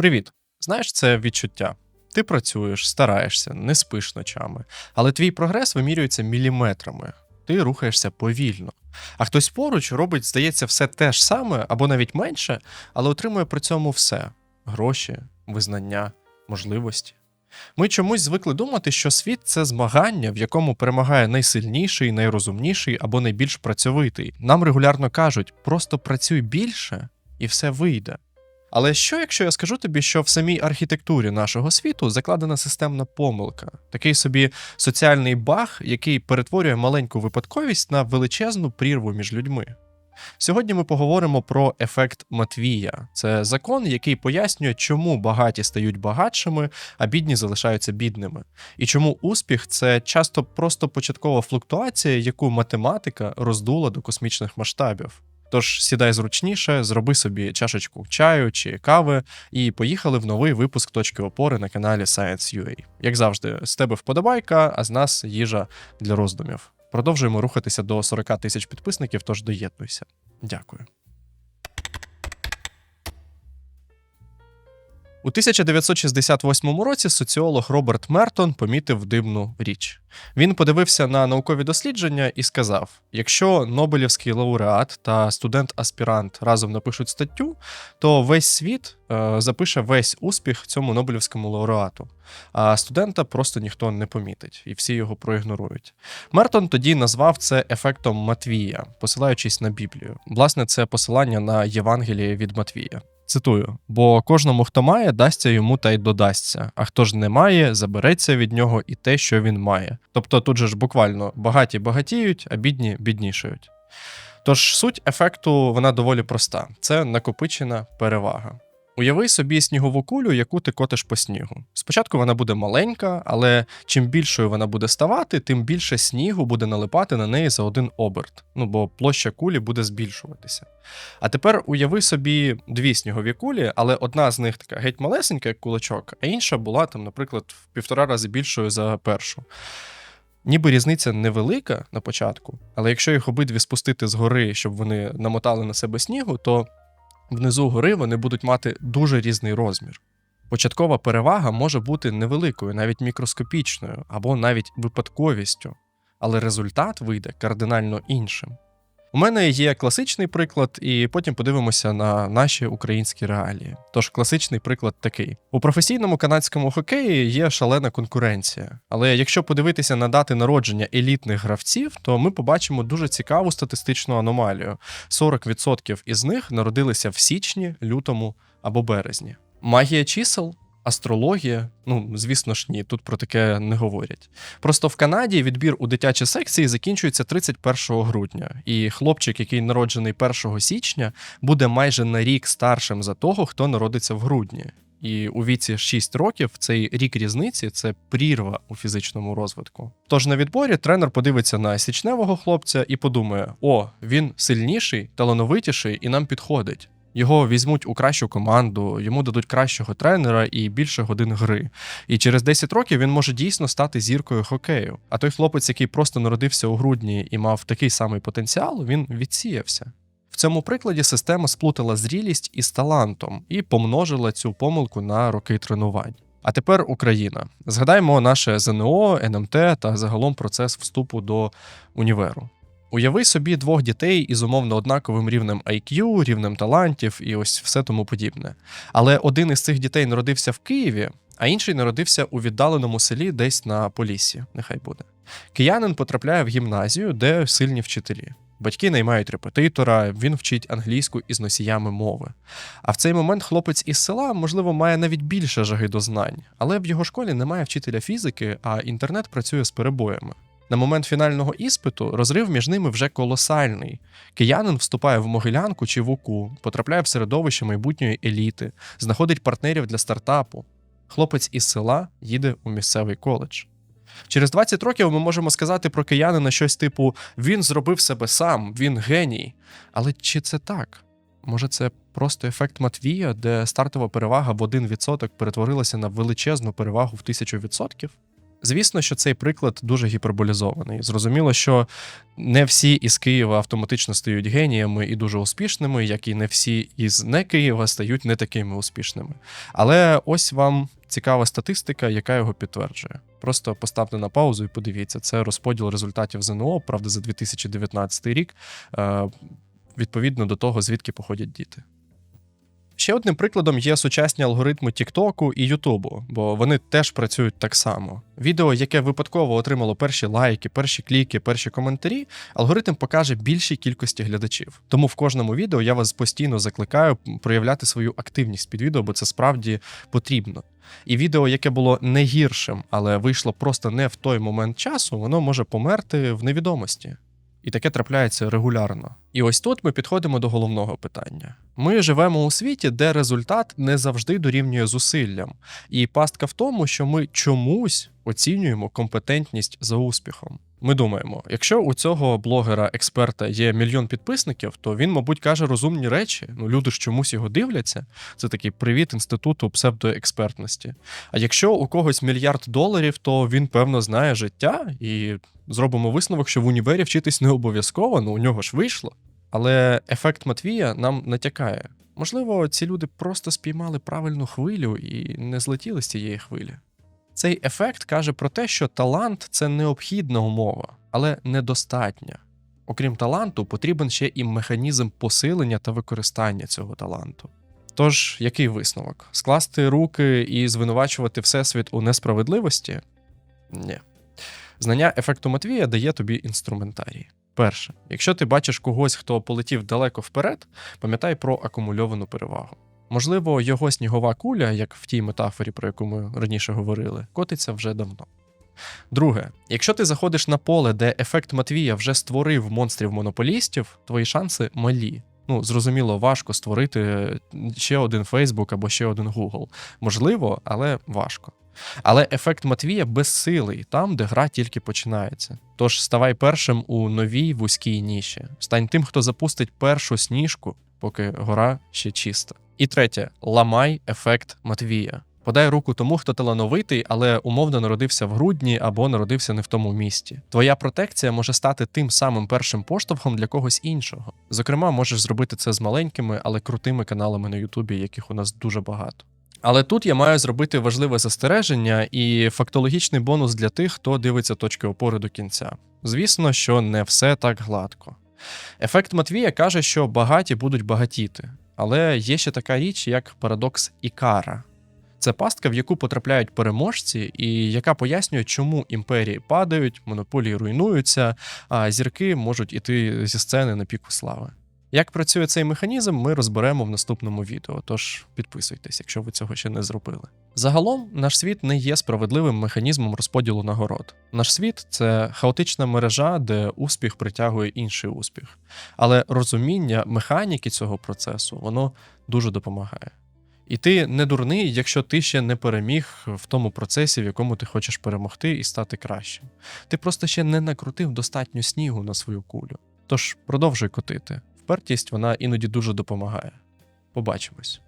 Привіт! Знаєш, це відчуття. Ти працюєш, стараєшся, не спиш ночами, але твій прогрес вимірюється міліметрами. Ти рухаєшся повільно. А хтось поруч робить, здається, все те ж саме або навіть менше, але отримує при цьому все: гроші, визнання, можливості. Ми чомусь звикли думати, що світ це змагання, в якому перемагає найсильніший, найрозумніший або найбільш працьовитий. Нам регулярно кажуть, просто працюй більше і все вийде. Але що, якщо я скажу тобі, що в самій архітектурі нашого світу закладена системна помилка, такий собі соціальний баг, який перетворює маленьку випадковість на величезну прірву між людьми? Сьогодні ми поговоримо про ефект Матвія. Це закон, який пояснює, чому багаті стають багатшими, а бідні залишаються бідними. І чому успіх це часто просто початкова флуктуація, яку математика роздула до космічних масштабів. Тож сідай зручніше, зроби собі чашечку чаю чи кави, і поїхали в новий випуск точки опори на каналі Science.ua. Як завжди, з тебе вподобайка, а з нас їжа для роздумів. Продовжуємо рухатися до 40 тисяч підписників, тож доєднуйся. Дякую. У 1968 році соціолог Роберт Мертон помітив дивну річ. Він подивився на наукові дослідження і сказав: якщо Нобелівський лауреат та студент-аспірант разом напишуть статтю, то весь світ е, запише весь успіх цьому Нобелівському лауреату, а студента просто ніхто не помітить, і всі його проігнорують. Мертон тоді назвав це ефектом Матвія, посилаючись на Біблію. Власне, це посилання на Євангеліє від Матвія. Цитую: бо кожному, хто має, дасться йому та й додасться, а хто ж не має, забереться від нього і те, що він має. Тобто тут же ж буквально багаті багатіють, а бідні біднішають. Тож суть ефекту вона доволі проста: це накопичена перевага. Уяви собі снігову кулю, яку ти котиш по снігу. Спочатку вона буде маленька, але чим більшою вона буде ставати, тим більше снігу буде налипати на неї за один оберт. Ну бо площа кулі буде збільшуватися. А тепер уяви собі дві снігові кулі, але одна з них така геть малесенька, як кулачок, а інша була там, наприклад, в півтора рази більшою за першу. Ніби різниця невелика на початку, але якщо їх обидві спустити з гори, щоб вони намотали на себе снігу, то внизу гори вони будуть мати дуже різний розмір. Початкова перевага може бути невеликою, навіть мікроскопічною або навіть випадковістю, але результат вийде кардинально іншим. У мене є класичний приклад, і потім подивимося на наші українські реалії. Тож класичний приклад такий: у професійному канадському хокеї є шалена конкуренція. Але якщо подивитися на дати народження елітних гравців, то ми побачимо дуже цікаву статистичну аномалію: 40% із них народилися в січні, лютому або березні. Магія чисел Астрологія, ну звісно ж, ні, тут про таке не говорять. Просто в Канаді відбір у дитячі секції закінчується 31 грудня, і хлопчик, який народжений 1 січня, буде майже на рік старшим за того, хто народиться в грудні. І у віці 6 років цей рік різниці це прірва у фізичному розвитку. Тож на відборі тренер подивиться на січневого хлопця і подумає: о, він сильніший, талановитіший і нам підходить. Його візьмуть у кращу команду, йому дадуть кращого тренера і більше годин гри. І через 10 років він може дійсно стати зіркою хокею. А той хлопець, який просто народився у грудні і мав такий самий потенціал, він відсіявся. В цьому прикладі система сплутала зрілість із талантом і помножила цю помилку на роки тренувань. А тепер Україна. Згадаємо наше ЗНО, НМТ та загалом процес вступу до універу. Уяви собі двох дітей із умовно однаковим рівнем IQ, рівнем талантів і ось все тому подібне. Але один із цих дітей народився в Києві, а інший народився у віддаленому селі десь на Поліссі, нехай буде. Киянин потрапляє в гімназію, де сильні вчителі. Батьки наймають репетитора, він вчить англійську із носіями мови. А в цей момент хлопець із села, можливо, має навіть більше жаги до знань, але в його школі немає вчителя фізики, а інтернет працює з перебоями. На момент фінального іспиту розрив між ними вже колосальний. Киянин вступає в могилянку чи вуку, потрапляє в середовище майбутньої еліти, знаходить партнерів для стартапу. Хлопець із села їде у місцевий коледж. Через 20 років ми можемо сказати про киянина щось типу: він зробив себе сам, він геній. Але чи це так? Може, це просто ефект Матвія, де стартова перевага в 1% перетворилася на величезну перевагу в 1000%? Звісно, що цей приклад дуже гіперболізований. Зрозуміло, що не всі із Києва автоматично стають геніями і дуже успішними, як і не всі із не Києва стають не такими успішними. Але ось вам цікава статистика, яка його підтверджує. Просто поставте на паузу і подивіться. Це розподіл результатів ЗНО, правда, за 2019 рік, е, відповідно до того, звідки походять діти. Ще одним прикладом є сучасні алгоритми Тіктоку і Ютубу, бо вони теж працюють так само. Відео, яке випадково отримало перші лайки, перші кліки, перші коментарі, алгоритм покаже більшій кількості глядачів. Тому в кожному відео я вас постійно закликаю проявляти свою активність під відео, бо це справді потрібно. І відео, яке було не гіршим, але вийшло просто не в той момент часу, воно може померти в невідомості. І таке трапляється регулярно. І ось тут ми підходимо до головного питання. Ми живемо у світі, де результат не завжди дорівнює зусиллям. І пастка в тому, що ми чомусь оцінюємо компетентність за успіхом. Ми думаємо, якщо у цього блогера-експерта є мільйон підписників, то він, мабуть, каже розумні речі. Ну, люди ж чомусь його дивляться. Це такий привіт інституту псевдоекспертності. А якщо у когось мільярд доларів, то він, певно, знає життя, і зробимо висновок, що в універі вчитись не обов'язково, ну у нього ж вийшло. Але ефект Матвія нам натякає. Можливо, ці люди просто спіймали правильну хвилю і не злетіли з цієї хвилі. Цей ефект каже про те, що талант це необхідна умова, але недостатня. Окрім таланту, потрібен ще і механізм посилення та використання цього таланту. Тож, який висновок? Скласти руки і звинувачувати Всесвіт у несправедливості? Ні. Знання ефекту Матвія дає тобі інструментарій. Перше, якщо ти бачиш когось, хто полетів далеко вперед, пам'ятай про акумульовану перевагу. Можливо, його снігова куля, як в тій метафорі, про яку ми раніше говорили, котиться вже давно. Друге, якщо ти заходиш на поле, де ефект Матвія вже створив монстрів-монополістів, твої шанси малі. Ну, зрозуміло, важко створити ще один Facebook або ще один Google. Можливо, але важко. Але ефект Матвія безсилий там, де гра тільки починається. Тож ставай першим у новій вузькій ніші. Стань тим, хто запустить першу сніжку, поки гора ще чиста. І третє, ламай ефект Матвія. Подай руку тому, хто талановитий, але умовно народився в грудні або народився не в тому місті. Твоя протекція може стати тим самим першим поштовхом для когось іншого. Зокрема, можеш зробити це з маленькими, але крутими каналами на Ютубі, яких у нас дуже багато. Але тут я маю зробити важливе застереження і фактологічний бонус для тих, хто дивиться точки опори до кінця. Звісно, що не все так гладко. Ефект Матвія каже, що багаті будуть багатіти, але є ще така річ, як парадокс Ікара. Це пастка, в яку потрапляють переможці, і яка пояснює, чому імперії падають, монополії руйнуються, а зірки можуть іти зі сцени на піку слави. Як працює цей механізм, ми розберемо в наступному відео, тож підписуйтесь, якщо ви цього ще не зробили. Загалом, наш світ не є справедливим механізмом розподілу нагород. Наш світ це хаотична мережа, де успіх притягує інший успіх. Але розуміння механіки цього процесу воно дуже допомагає. І ти не дурний, якщо ти ще не переміг в тому процесі, в якому ти хочеш перемогти і стати кращим. Ти просто ще не накрутив достатньо снігу на свою кулю. Тож продовжуй котити. Впертість вона іноді дуже допомагає. Побачимось.